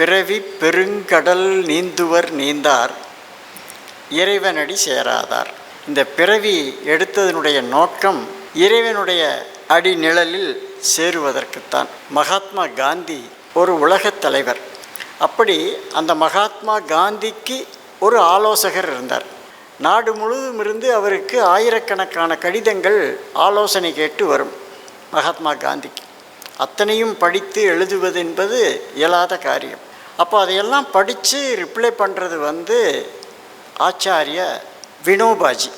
பிறவி பெருங்கடல் நீந்துவர் நீந்தார் இறைவனடி சேராதார். இந்த பிறவி எடுத்ததனுடைய நோக்கம் இறைவனுடைய அடி நிழலில் சேருவதற்குத்தான். மகாத்மா காந்தி ஒரு உலகத் தலைவர். அப்படி அந்த மகாத்மா காந்திக்கு ஒரு ஆலோசகர் இருந்தார். நாடு முழுவதும் இருந்து அவருக்கு ஆயிரக்கணக்கான கடிதங்கள் ஆலோசனை கேட்டு வரும் மகாத்மா காந்திக்கு. அத்தனையும் படித்து எழுதுவது என்பது இயலாத காரியம். அதையெல்லாம் படித்து ரிப்ளை பண்ணுறது வந்து ஆச்சாரிய வினோபாஜி.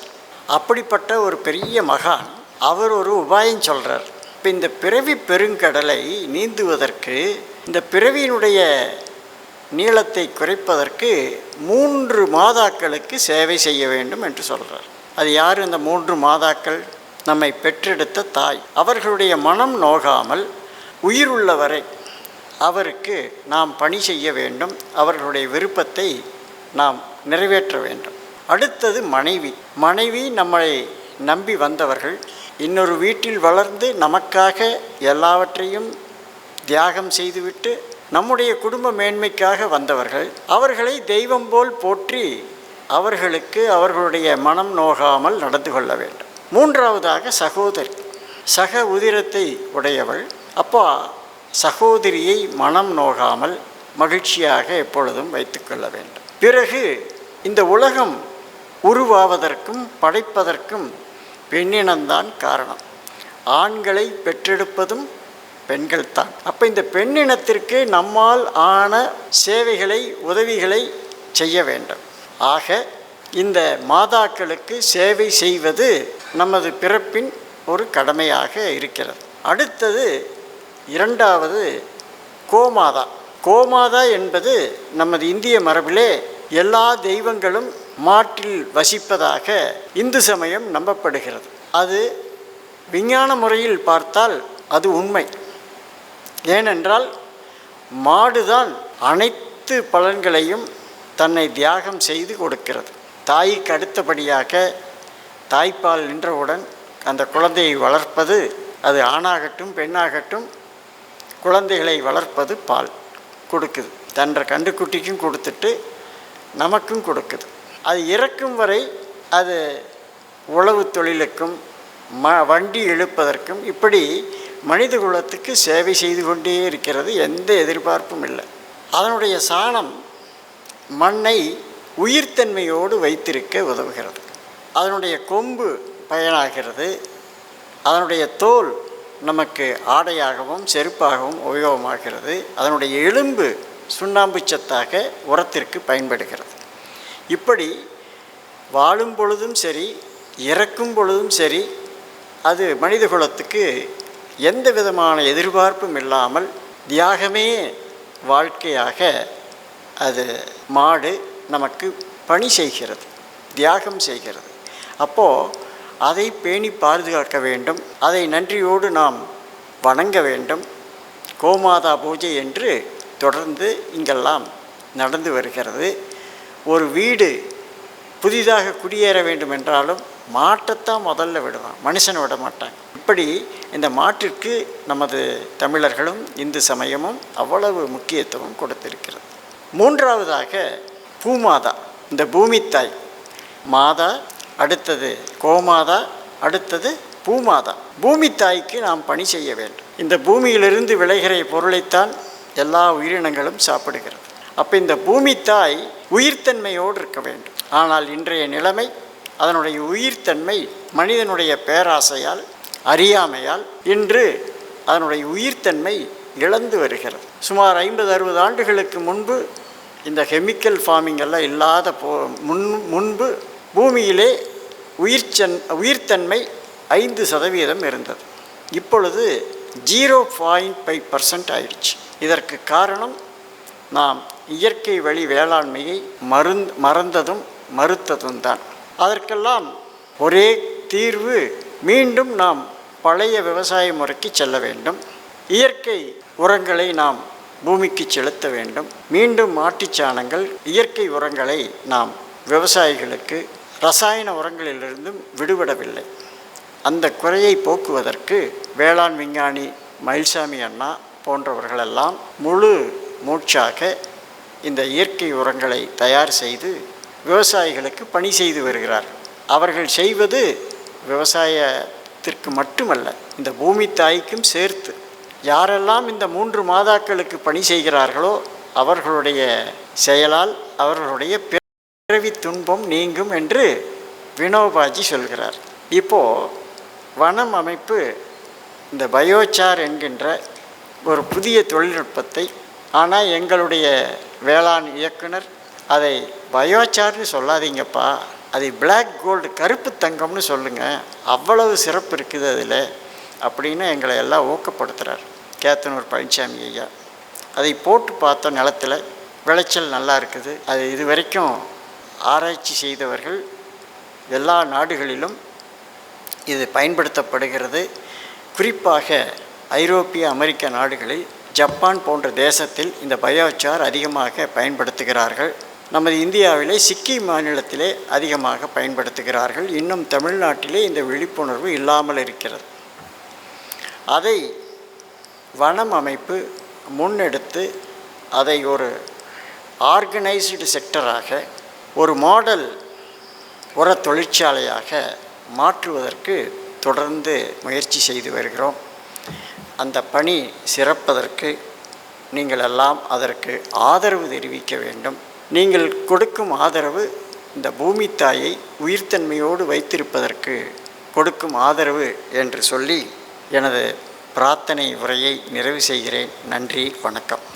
அப்படிப்பட்ட ஒரு பெரிய மகான் அவர் ஒரு உபாயம் சொல்கிறார் இப்போ இந்த பிறவி பெருங்கடலை நீந்துவதற்கு இந்த பிறவியினுடைய நீளத்தை குறைப்பதற்கு மூன்று மாதாக்களுக்கு சேவை செய்ய வேண்டும் என்று சொல்கிறார் அது யார்? இந்த மூன்று மாதாக்கள் நம்மை பெற்றெடுத்த தாய். அவர்களுடைய மனம் நோகாமல் உயிருள்ளவரை அவருக்கு நாம் பணி செய்ய வேண்டும். அவர்களுடைய விருப்பத்தை நாம் நிறைவேற்ற வேண்டும். அடுத்தது மனைவி. மனைவி நம்மை நம்பி வந்தவர்கள். இன்னொரு வீட்டில் வளர்ந்து நமக்காக எல்லாவற்றையும் தியாகம் செய்துவிட்டு நம்முடைய குடும்ப மேன்மைக்காக வந்தவர்கள். அவர்களை தெய்வம் போல் போற்றி அவர்களுக்கு அவர்களுடைய மனம் நோகாமல் நடந்து கொள்ள வேண்டும். மூன்றாவதாக சகோதரி. சக உதிரத்தை உடையவள். அப்போ சகோதரியை மனம் நோகாமல் மகிழ்ச்சியாக எப்பொழுதும் வைத்துக்கொள்ள வேண்டும். பிறகு இந்த உலகம் உருவாவதற்கும் படைப்பதற்கும் பெண்ணினம்தான் காரணம். ஆண்களை பெற்றெடுப்பதும் பெண்கள் தான். அப்போ இந்த பெண்ணினத்திற்கு நம்மால் ஆன சேவைகளை உதவிகளை செய்ய வேண்டும். ஆக இந்த மாதாக்களுக்கு சேவை செய்வது நமது பிறப்பின் ஒரு கடமையாக இருக்கிறது. அடுத்தது இரண்டாவது கோமாதா. கோமாதா என்பது நமது இந்திய மரபிலே எல்லா தெய்வங்களும் மாட்டில் வசிப்பதாக இந்து சமயம் நம்பப்படுகிறது. அது விஞ்ஞான முறையில் பார்த்தால் அது உண்மை. ஏனென்றால் மாடுதான் அனைத்து பலன்களையும் தன்னை தியாகம் செய்து கொடுக்கிறது. தாய்க்கு அடுத்தபடியாக தாய்ப்பால் நின்றவுடன் அந்த குழந்தையை வளர்ப்பது அது ஆணாகட்டும் பெண்ணாகட்டும் குழந்தைகளை வளர்ப்பது பால் கொடுக்குது. தன்ற கண்டுக்குட்டிக்கும் கொடுத்துட்டு நமக்கும் கொடுக்குது. அது இறக்கும் வரை அது உழவு தொழிலுக்கும் ம வண்டி இழுப்பதற்கும் இப்படி மனித குலத்துக்கு சேவை செய்து கொண்டே இருக்கிறது எந்த எதிர்பார்ப்பும் இல்லை. அதனுடைய சாணம் மண்ணை உயிர்த்தன்மையோடு வைத்திருக்க உதவுகிறது. அதனுடைய கொம்பு பயனாகிறது. அதனுடைய தோல் நமக்கு ஆடையாகவும் செருப்பாகவும் உபயோகமாகிறது. அதனுடைய எலும்பு சுண்ணாம்பு சத்தாக உரத்திற்கு பயன்படுகிறது. இப்படி வாழும் பொழுதும் சரி இறக்கும் பொழுதும் சரி அது மனித குலத்துக்கு எந்த விதமான எதிர்பார்ப்பும் இல்லாமல் தியாகமே வாழ்க்கையாக அது மாடு நமக்கு பணி செய்கிறது தியாகம் செய்கிறது. அப்போது அதை பேணி பாதுகாக்க வேண்டும். அதை நன்றியோடு நாம் வணங்க வேண்டும். கோமாதா பூஜை என்று தொடர்ந்து இங்கெல்லாம் நடந்து வருகிறது. ஒரு வீடு புதிதாக குடியேற வேண்டும் என்றாலும் மாட்டைத்தான் முதல்ல விடுவான் மனுஷனை விட மாட்டாங்க. இப்படி இந்த மாட்டிற்கு நமது தமிழர்களும் இந்து சமயமும் அவ்வளவு முக்கியத்துவம் கொடுத்திருக்கிறது. மூன்றாவதாக பூமாதா இந்த பூமித்தாய். மாதா அடுத்தது கோமாதா அடுத்தது பூமாதா. பூமி தாய்க்கு நாம் பணி செய்ய வேண்டும். இந்த பூமியிலிருந்து விளைகிற பொருளைத்தான் எல்லா உயிரினங்களும் சாப்பிடுகிறது. அப்போ இந்த பூமி தாய் உயிர்த்தன்மையோடு இருக்க வேண்டும். ஆனால் இன்றைய நிலைமை அதனுடைய உயிர்த்தன்மை மனிதனுடைய பேராசையால் அறியாமையால் இன்று அதனுடைய உயிர்த்தன்மை இழந்து வருகிறது. சுமார் ஐம்பது அறுபது ஆண்டுகளுக்கு முன்பு இந்த கெமிக்கல் ஃபார்மிங் எல்லாம் இல்லாத போ முன் முன்பு பூமியிலே உயிர்ச்சன் உயிர்த்தன்மை ஐந்து சதவீதம் இருந்தது. இப்பொழுது ஜீரோ பாயிண்ட் ஃபைவ் பர்சன்ட் ஆயிடுச்சு. இதற்கு காரணம் நாம் இயற்கை வழி வேளாண்மையை மருந் மறந்ததும் மறுத்ததும் தான். அதற்கெல்லாம் ஒரே தீர்வு மீண்டும் நாம் பழைய விவசாய முறைக்கு செல்ல வேண்டும். இயற்கை உரங்களை நாம் பூமிக்கு செலுத்த வேண்டும். மீண்டும் மாட்டுச்சாணங்கள் இயற்கை உரங்களை நாம் விவசாயிகளுக்கு ரசாயன உரங்களிலிருந்தும் விடுபடவில்லை. அந்த குறையை போக்குவதற்கு வேளாண் விஞ்ஞானி மயில்சாமி அண்ணா போன்றவர்களெல்லாம் முழு மூச்சாக இந்த இயற்கை உரங்களை தயார் செய்து விவசாயிகளுக்கு பணி செய்து வருகிறார். அவர்கள் செய்வது விவசாயத்திற்கு மட்டுமல்ல இந்த பூமி தாய்க்கும் சேர்த்து. யாரெல்லாம் இந்த மூன்று மாதாக்களுக்கு பணி செய்கிறார்களோ அவர்களுடைய செயலால் அவர்களுடைய பிறவி துன்பம் நீங்கும் என்று வினோபாஜி சொல்கிறார். இப்போது வனம் அமைப்பு இந்த பயோச்சார் என்கின்ற ஒரு புதிய தொழில்நுட்பத்தை ஆனால் எங்களுடைய வேளாண் இயக்குனர் அதை பயோச்சார்னு சொல்லாதீங்கப்பா அதை பிளாக் கோல்டு கருப்பு தங்கம்னு சொல்லுங்கள் அவ்வளவு சிறப்பு இருக்குது அதில் அப்படின்னு எங்களை எல்லாம் ஊக்கப்படுத்துகிறார் கேத்தனூர் பழனிசாமி ஐயா. அதை போட்டு பார்த்தோம் நிலத்தில் விளைச்சல் நல்லா இருக்குது. அது இது வரைக்கும் ஆராய்ச்சி செய்தவர்கள் எல்லா நாடுகளிலும் இது பயன்படுத்தப்படுகிறது. குறிப்பாக ஐரோப்பிய அமெரிக்க நாடுகளில் ஜப்பான் போன்ற தேசத்தில் இந்த பயோச்சார் அதிகமாக பயன்படுத்துகிறார்கள். நமது இந்தியாவிலே சிக்கிம் மாநிலத்திலே அதிகமாக பயன்படுத்துகிறார்கள். இன்னும் தமிழ்நாட்டிலே இந்த விழிப்புணர்வு இல்லாமல் இருக்கிறது. அதை வனம் அமைப்பு முன்னெடுத்து அதை ஒரு ஆர்கனைஸ்டு செக்டராக ஒரு மாடல் உர தொழிற்சாலையாக மாற்றுவதற்கு தொடர்ந்து முயற்சி செய்து வருகிறோம். அந்த பணி சிறப்பதற்கு நீங்கள் எல்லாம் அதற்கு ஆதரவு தெரிவிக்க வேண்டும். நீங்கள் கொடுக்கும் ஆதரவு இந்த பூமி தாயை உயிர்த்தன்மையோடு வைத்திருப்பதற்கு கொடுக்கும் ஆதரவு என்று சொல்லி எனது பிரார்த்தனை உரையை நிறைவு செய்கிறேன். நன்றி வணக்கம்.